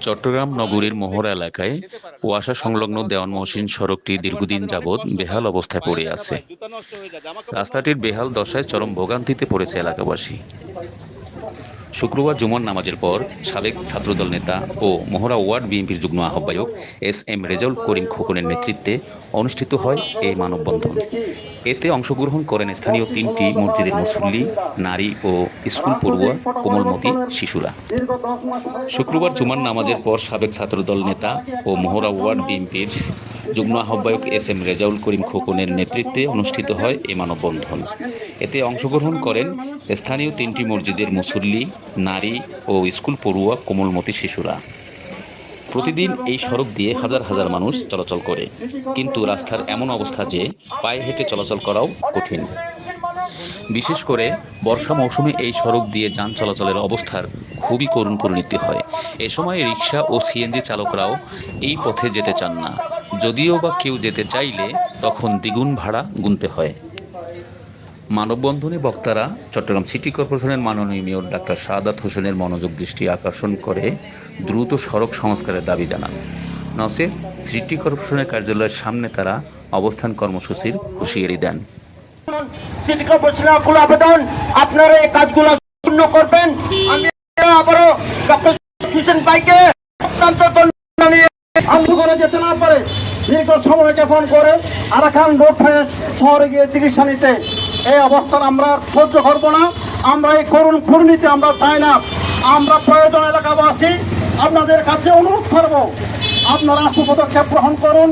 চট্টগ্রাম নগরীর মোহরা এলাকায় ওয়াসা সংলগ্ন দেওয়ান মহসিন সড়কটি দীর্ঘদিন যাবৎ বেহাল অবস্থায় পড়ে আছে। রাস্তাটির বেহাল দশায় চরম ভোগান্তিতে পড়েছে এলাকাবাসী। শুক্রবার জুমার নামাজের পর সাবেক ছাত্রদল নেতা ও মোহরা ওয়ার্ড বিএনপির যুগ্ম আহ্বায়ক এস এম রেজাউল করিম খোকনের নেতৃত্বে অনুষ্ঠিত হয় এই মানববন্ধন। এতে অংশগ্রহণ করেন স্থানীয় তিনটি মসজিদের মুসল্লি, নারী ও স্কুল পড়ুয়া, কোমলমতি শিশুরা। শুক্রবার জুমার নামাজের পর সাবেক ছাত্রদল নেতা ও মোহরা ওয়ার্ড বিএনপির যুগ্ম আহ্বায়ক এস এম রেজাউল করিম খোকনের নেতৃত্বে অনুষ্ঠিত হয় এ মানববন্ধন। এতে অংশগ্রহণ করেন স্থানীয় তিনটি মসজিদের মুসল্লি, নারী ও স্কুল পড়ুয়া কোমলমতি শিশুরা। প্রতিদিন এই সড়ক দিয়ে হাজার হাজার মানুষ চলাচল করে, কিন্তু রাস্তার এমন অবস্থা যে পায়ে হেঁটে চলাচল করাও কঠিন। বিশেষ করে বর্ষা মৌসুমে এই সড়ক দিয়ে যান চলাচলের অবস্থার খুবই করুণ পরিণতি হয়। এ সময় রিক্সা ও সিএনজি চালকরাও এই পথে যেতে চান না। যদিও বা কেউ যেতে চাইলে তখন দ্বিগুণ ভাড়া গুনতে হয়। মানববন্ধনে বক্তারা চট্টগ্রাম সিটি কর্পোরেশনের মাননীয় মেয়র ডাক্তার সাদাত হোসেনের মনোযোগ দৃষ্টি আকর্ষণ করে দ্রুত সড়ক সংস্কারের দাবি জানান। নসে সিটি কর্পোরেশনের কার্যালয়ের সামনে তারা অবস্থান কর্মসূচির হুঁশিয়ারি দেন। সিটি কর্পোরেশনের আকুল আবেদন আপনারা এই কাজগুলো পূর্ণ করবেন। আমি আবারও ডক্টর ভাইকে অত্যন্ত যেতে না পারে। দীর্ঘ সময় জ্ঞাপন করে আরাকান রোড হয়ে শহরে গিয়ে চিকিৎসা নিতে। এই অবস্থান আমরা সহ্য করব না। আমরা এই করুণ ঘূর্ণিতে আমরা চাই না। আমরা প্রয়োজন এলাকাবাসী আপনাদের কাছে অনুরোধ করব, আপনারা আশু পদক্ষেপ গ্রহণ করুন।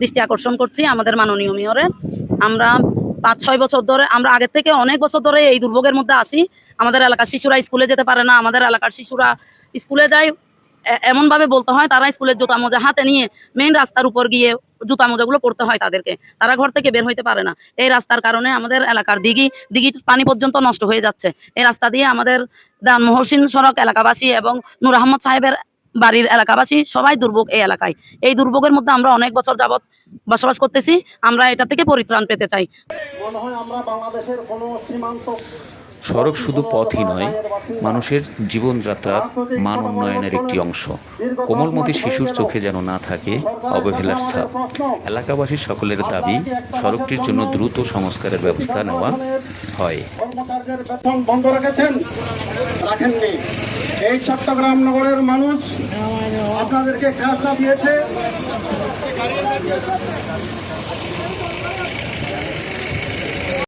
দৃষ্টি আকর্ষণ করছি আমাদের মাননীয় মেয়রের আমরা পাঁচ, ছয় বছর ধরে, আমরা আগের থেকে অনেক বছর ধরে এই দুর্ভোগের মধ্যে আসি আমাদের এলাকার শিশুরা স্কুলে যেতে পারে না, আমাদের এলাকার শিশুরা স্কুলে যায় এমনভাবে বলতে হয়, তারা স্কুলের জুতা মোজা হাতে নিয়ে মেইন রাস্তার উপর গিয়ে জুতা মোজাগুলো পড়তে হয় তাদেরকে। তারা ঘর থেকে বের হইতে পারে না। এই রাস্তার কারণে আমাদের এলাকার দিঘি দিঘি পানি পর্যন্ত নষ্ট হয়ে যাচ্ছে। এই রাস্তা দিয়ে আমাদের দান মহসিন সড়ক এলাকাবাসী এবং নূর আহমদ সাহেবের বাড়ির এলাকাবাসী সবাই দুর্ভোগ এই এলাকায়। এই দুর্ভোগের মধ্যে আমরা অনেক বছর যাবত বসবাস করতেছি। আমরা এটা থেকে পরিত্রাণ পেতে চাই। মনে হয় আমরা বাংলাদেশের কোনো সীমান্ত সড়ক শুধু পথই নয়, মানুষের জীবনযাত্রার মান উন্নয়নের একটি অংশ। কোমলমতি শিশুর চোখে যেন না থাকে অবহেলার ছাপ। এলাকাবাসীর সকলের দাবি, সড়কটির জন্য দ্রুত সংস্কারের ব্যবস্থা নেওয়া হয়। এই চট্টগ্রাম নগরের মানুষ আপনাদেরকে দিয়েছে।